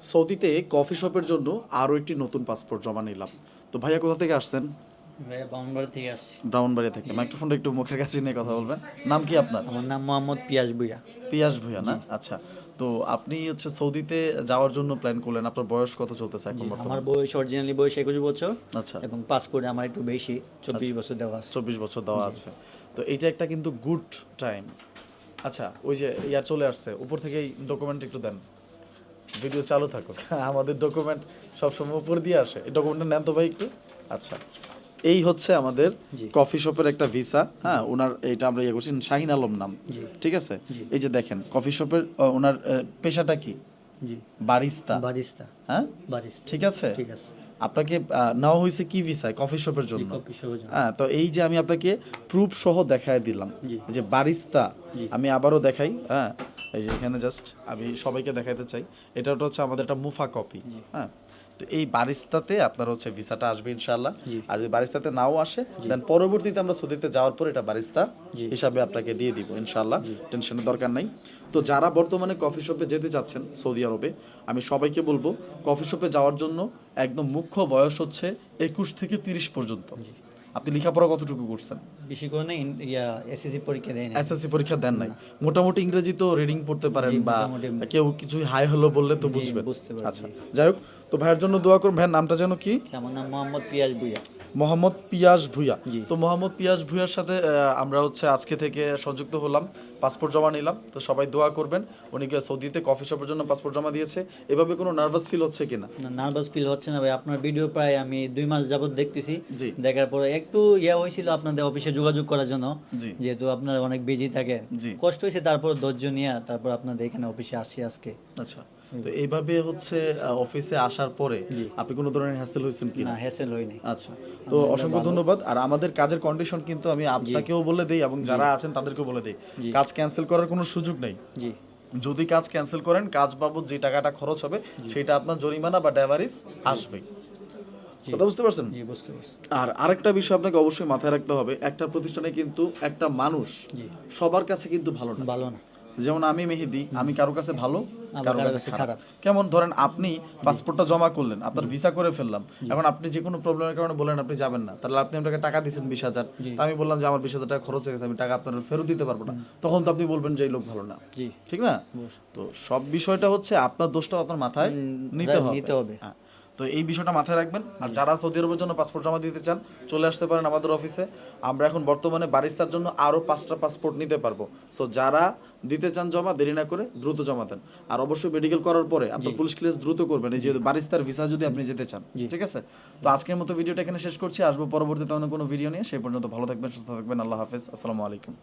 সৌদিতে কফি শপের জন্য আরও একটি নতুন পাসপোর্ট জমা নিলাম। তো ভাইয়া কোথা থেকে আসছেন? ব্রাহ্মণবাড়িয়া থেকে মাইক্রোফোনটা একটু মুখের কাছে নিয়ে কথা বলবেন। নাম কি আপনার? আমার নাম মোহাম্মদ পিয়াস ভুইয়া। পিয়াস ভুইয়া না? আচ্ছা। তো আপনি হচ্ছে সৌদিতে যাওয়ার জন্য প্ল্যান করলেন। আপনার বয়স কত চলতেছে এখন বর্তমানে? আমার বয়স অরিজিনালি বয়স একুশ বছর। আচ্ছা। এবং পাসপোর্টে আমার একটু বেশি। চব্বিশ বছর দেওয়া আছে। চব্বিশ বছর দেওয়া আছে। তো এইটা একটা কিন্তু গুড টাইম আচ্ছা ওই যে ইয়ার চলে আসছে। উপর থেকেই ডকুমেন্ট একটু দেন। ভিডিও চালু থাকুক। আমাদের ডকুমেন্ট সবসময় উপর দিয়ে আসে। এই ডকুমেন্টটা নেন তো ভাই একটু। আচ্ছা এই হচ্ছে আমাদের কফি শপের একটা ভিসা হ্যাঁ? ওনার এটা আমরা ইয়ে করছি শাহিন আলম নাম। ঠিক আছে? এই যে দেখেন কফি শপের ওনার পেশাটা কি? বারিস্তা। বারিস্তা। হ্যাঁ? বারিস্তা। ঠিক আছে? ঠিক আছে। আপনাকে নেওয়া হয়েছে কি ভিসায় কফি শপের জন্য? হ্যাঁ তো এই যে আমি আপনাকে প্রুফ সহ দেখায় দিলাম যে বারিস্তা। আমি আবারও দেখাই হ্যাঁ এই যে এখানে জাস্ট আমি সবাইকে দেখাইতে চাই। এটা ওটা হচ্ছে আমাদের একটা মুফা কপি হ্যাঁ। তো এই বারিস্তাতে আপনার হচ্ছে ভিসাটা আসবে ইনশাআল্লাহ। আর যদি বারিস্তাতে নাও আসে দেন পরবর্তীতে আমরা সৌদিতে যাওয়ার পর এটা বারিস্তা হিসাবে আপনাকে দিয়ে দিব ইনশাআল্লাহ। টেনশনের দরকার নাই। তো যারা বর্তমানে কফি শপে যেতে চাচ্ছেন সৌদি আরবে আমি সবাইকে বলব কফি শপে যাওয়ার জন্য একদম মুখ্য বয়স হচ্ছে একুশ থেকে তিরিশ পর্যন্ত। আপনি লেখাপড়া কতটুকু করছেন? বেশি করে না ইয়া এসএসসি পরীক্ষা দেন এসএসসি পরীক্ষা দেন নাই। মোটামুটি ইংরেজি তো রিডিং পড়তে পারেন বা কেউ কিছু হাই হলো বললে তো বুঝবেন। আচ্ছা যাই হোক তো ভাইয়ের জন্য দোয়া করুন। ভাইয়ের নামটা যেন কি? আমার নাম মোহাম্মদ পিয়াজ ভুইয়া। মোহাম্মদ পিয়াস ভুইয়া। তো মোহাম্মদ পিয়াস ভুইয়ার সাথে আমরা হচ্ছে আজকে থেকে সংযুক্ত হলাম পাসপোর্ট জমা নিলাম। তো সবাই দোয়া করবেন উনি কি সৌদিতে কফি শপের জন্য পাসপোর্ট জমা দিয়েছে। এভাবে কোনো নার্ভাস ফিল হচ্ছে কিনা? নার্ভাস ফিল হচ্ছে না ভাই। আপনার ভিডিও প্রায় আমি দুই মাস যাবত দেখতেছি। জি। দেখার পরে একটু ইয়া হয়েছিল আপনাদের অফিসে যোগাযোগ করার জন্য। যেহেতু আপনার অনেক বিজি থাকেন। জি। কষ্ট হয়েছে তারপর ধৈর্য নিয়ে তারপর আপনাদের এখানে অফিসে আসছি আজকে। আচ্ছা। তো এইভাবে হচ্ছে অফিসে আসার পরে আপনি কোনো ধরনের হ্যাসেল হয়েছেন কি না হ্যাসেল হয়নি। আচ্ছা। তো অসংখ্য ধন্যবাদ। আর আমাদের কাজের কন্ডিশন কিন্তু আমি আপনাকেও বলে দেই এবং যারা আছেন তাদেরকেও বলে দেই। কাজ ক্যান্সেল করার কোনো সুযোগ নেই। জি। যদি কাজ ক্যান্সেল করেন কাজ বাবদ যে টাকাটা খরচ হবে সেটা আপনার জরিমানা বা ড্যাভারিস আসবেই কথা বুঝতে পারছেন? জি বুঝতে পারছি। আর আরেকটা বিষয় আপনাকে অবশ্যই মাথায় রাখতে হবে একটা প্রতিষ্ঠানে কিন্তু একটা মানুষ সবার কাছে কিন্তু ভালো না। ভালো না। যেমন আমি মেহেদি আমি কারও কাছে ভালো কারও কাছে খারাপ। কেমন ধরেন আপনি পাসপোর্টটা জমা করলেন আপনার ভিসা করে ফেললাম এখন আপনি যে কোনো প্রবলেমের কারণে বলেন আপনি যাবেন না তাহলে আপনি আপনাকে টাকা দিচ্ছেন বিশ হাজার। তা আমি বললাম যে আমার বিশ হাজার টাকা খরচ হয়ে গেছে আমি টাকা আপনার ফেরত দিতে পারব না। তখন তো আপনি বলবেন যে এই লোক ভালো না। ঠিক না? তো সব বিষয়টা হচ্ছে আপনার দোষটা আপনার মাথায় নিতে হবে। নিতে হবে। তো এই বিষয়টা মাথায় রাখবেন। আর যারা সৌদি আরবের জন্য পাসপোর্ট জমা দিতে চান চলে আসতে পারেন আমাদের অফিসে আমরা এখন বর্তমানে বারিস্তার জন্য আরও পাঁচটা পাসপোর্ট নিতে পারব। সো যারা দিতে চান জমা দেরি না করে দ্রুত জমা দেন। আর অবশ্যই মেডিকেল করার পরে আপনার পুলিশ ক্লিয়ারেন্স দ্রুত করবেন। এই যে বারিস্তার ভিসা যদি আপনি যেতে চান ঠিক আছে? তো আজকের মতো ভিডিওটা এখানে শেষ করছি। আসব পরবর্তীতে অন্য কোনো ভিডিও নিয়ে। সেই পর্যন্ত ভালো থাকবেন সুস্থ থাকবেন। আল্লাহ হাফেজ। আসসালামু আলাইকুম।